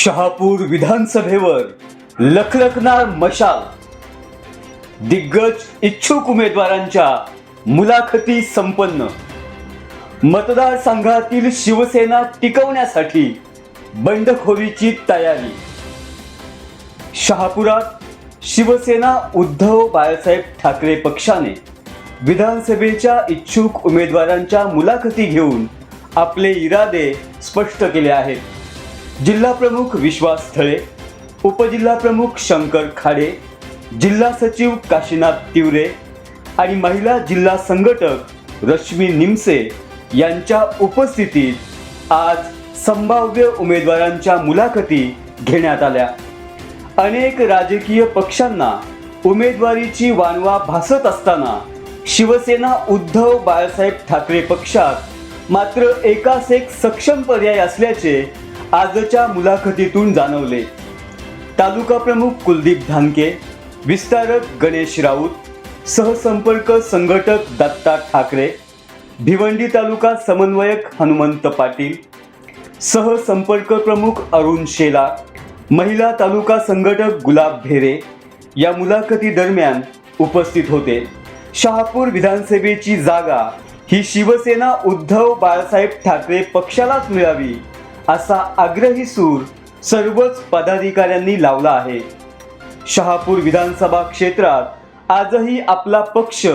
शहापूर विधानसभेवर लखलखणार मशाल. दिग्गज इच्छुक उमेदवारांच्या मुलाखती संपन्न. मतदारसंघातील शिवसेना टिकवण्यासाठी बंडखोरीची तयारी. शहापुरात शिवसेना उद्धव बाळासाहेब ठाकरे पक्षाने विधानसभेच्या इच्छुक उमेदवारांच्या मुलाखती घेऊन आपले इरादे स्पष्ट केले आहेत. जिल्हा प्रमुख विश्वास थळे उपजिल्हा प्रमुख शंकर खाडे जिल्हा सचिव काशीनाथ तिवरे आणि महिला जिल्हा संघटक रश्मी निमसे यांच्या उपस्थितीत आज संभाव्य उमेदवारांच्या मुलाखती घेण्यात आल्या. अनेक राजकीय पक्षांना उमेदवारीची वानवा भासत असताना शिवसेना उद्धव बाळासाहेब ठाकरे पक्षात मात्र एकास एक सक्षम पर्याय असल्याचे आजच्या मुलाखतीतून जाणवले. तालुका प्रमुख कुलदीप धानके विस्तारक गणेश राऊत सहसंपर्क संघटक दत्ता ठाकरे भिवंडी तालुका समन्वयक हनुमंत पाटील सहसंपर्क प्रमुख अरुण शेला महिला तालुका संघटक गुलाब भेरे या मुलाखती दरम्यान उपस्थित होते. शहापूर विधानसभेची जागा ही शिवसेना उद्धव बाळासाहेब ठाकरे पक्षालाच मिळावी असा आग्रही सूर सर्वच पदाधिकाऱ्यांनी लावला आहे. शहापूर विधानसभा क्षेत्रात आजही आपला पक्ष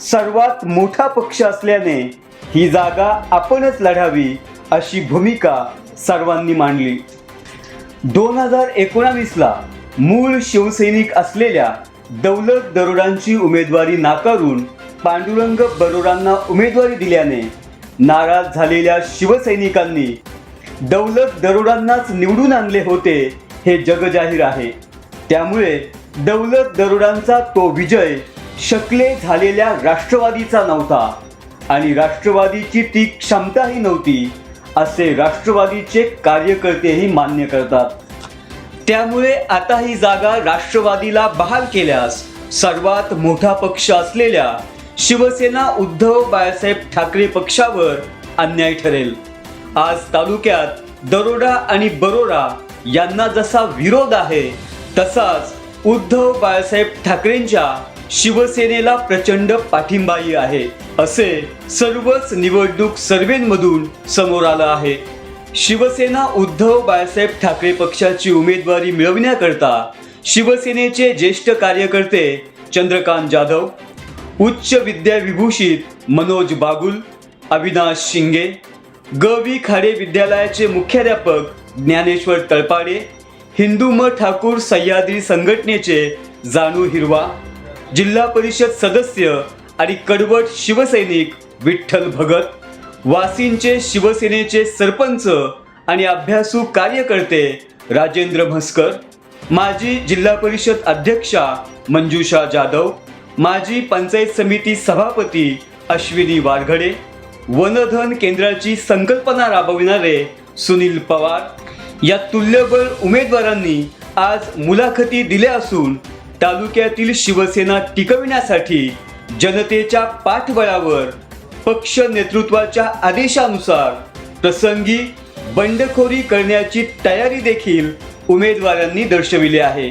सर्वात मोठा पक्ष असल्याने ही जागा आपणच लढावी अशी भूमिका सर्वांनी मांडली. दोन हजार एकोणावीसला मूळ शिवसैनिक असलेल्या दौलत दरोडांची उमेदवारी नाकारून पांडुरंग बरोडांना उमेदवारी दिल्याने नाराज झालेल्या शिवसैनिकांनी दौलत दरोडांनाच निवडून आणले होते हे जगजाहीर आहे. त्यामुळे दौलत दरोडांचा तो विजय शकले झालेल्या राष्ट्रवादीचा नव्हता. आणि राष्ट्रवादीची ती क्षमताही नव्हती असे राष्ट्रवादीचे कार्यकर्तेही मान्य करतात. त्यामुळे आता ही जागा राष्ट्रवादीला बहाल केल्यास सर्वात मोठा पक्ष असलेल्या शिवसेना उद्धव बाळासाहेब ठाकरे पक्षावर अन्याय ठरेल. आज तालुक्यात दरोडा आणि बरोडा यांना जसा विरोध आहे तसाच उद्धव बाळासाहेब ठाकरेंच्या शिवसेनेला प्रचंड पाठिंबाही आहे असे सर्वच निवडणूक सर्वेंमधून समोर आलं आहे. शिवसेना उद्धव बाळासाहेब ठाकरे पक्षाची उमेदवारी मिळवण्याकरता शिवसेनेचे ज्येष्ठ कार्यकर्ते चंद्रकांत जाधव उच्च विद्याविभूषित मनोज बागुल अविनाश शिंगे ग खाडे विद्यालयाचे मुख्याध्यापक ज्ञानेश्वर तळपाडे हिंदू म ठाकूर सह्याद्री संघटनेचे जानू हिरवा जिल्हा परिषद सदस्य आणि कडवट शिवसैनिक विठ्ठल भगत वासींचे शिवसेनेचे सरपंच आणि अभ्यासू कार्यकर्ते राजेंद्र म्हस्कर माजी जिल्हा परिषद अध्यक्षा मंजुषा जाधव माजी पंचायत समिती सभापती अश्विनी वारघडे वनधन केंद्राची संकल्पना राबविणारे सुनील पवार. या तुल्यबळ उमेदवारांनी आज मुलाखती दिल्या असून तालुक्यातील शिवसेना टिकविण्यासाठी जनतेच्या पाठबळावर पक्ष नेतृत्वाच्या आदेशानुसार प्रसंगी बंडखोरी करण्याची तयारी देखील उमेदवारांनी दर्शविली आहे.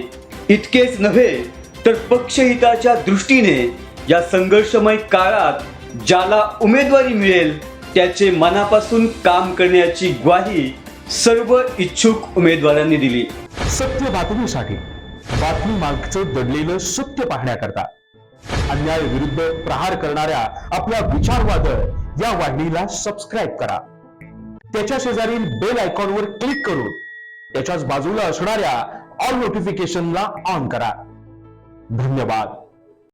इतकेच नव्हे तर पक्षहिताच्या दृष्टीने या संघर्षमय काळात ज्याला उमेदवारी मिळेल त्याचे मनापासून काम करण्याची ग्वाही सर्व इच्छुक उमेदवारांनी दिली. सत्य बातमीसाठी बातमी मागचं दडलेलं सत्य पाहण्याकरता. अन्याय विरुद्ध प्रहार करणाऱ्या आपल्या विचारवादळ या वाहिनीला सबस्क्राईब करा. त्याच्या शेजारील बेल आयकॉनवर क्लिक करून त्याच्याच बाजूला असणाऱ्या ऑल नोटिफिकेशनला ऑन करा. धन्यवाद.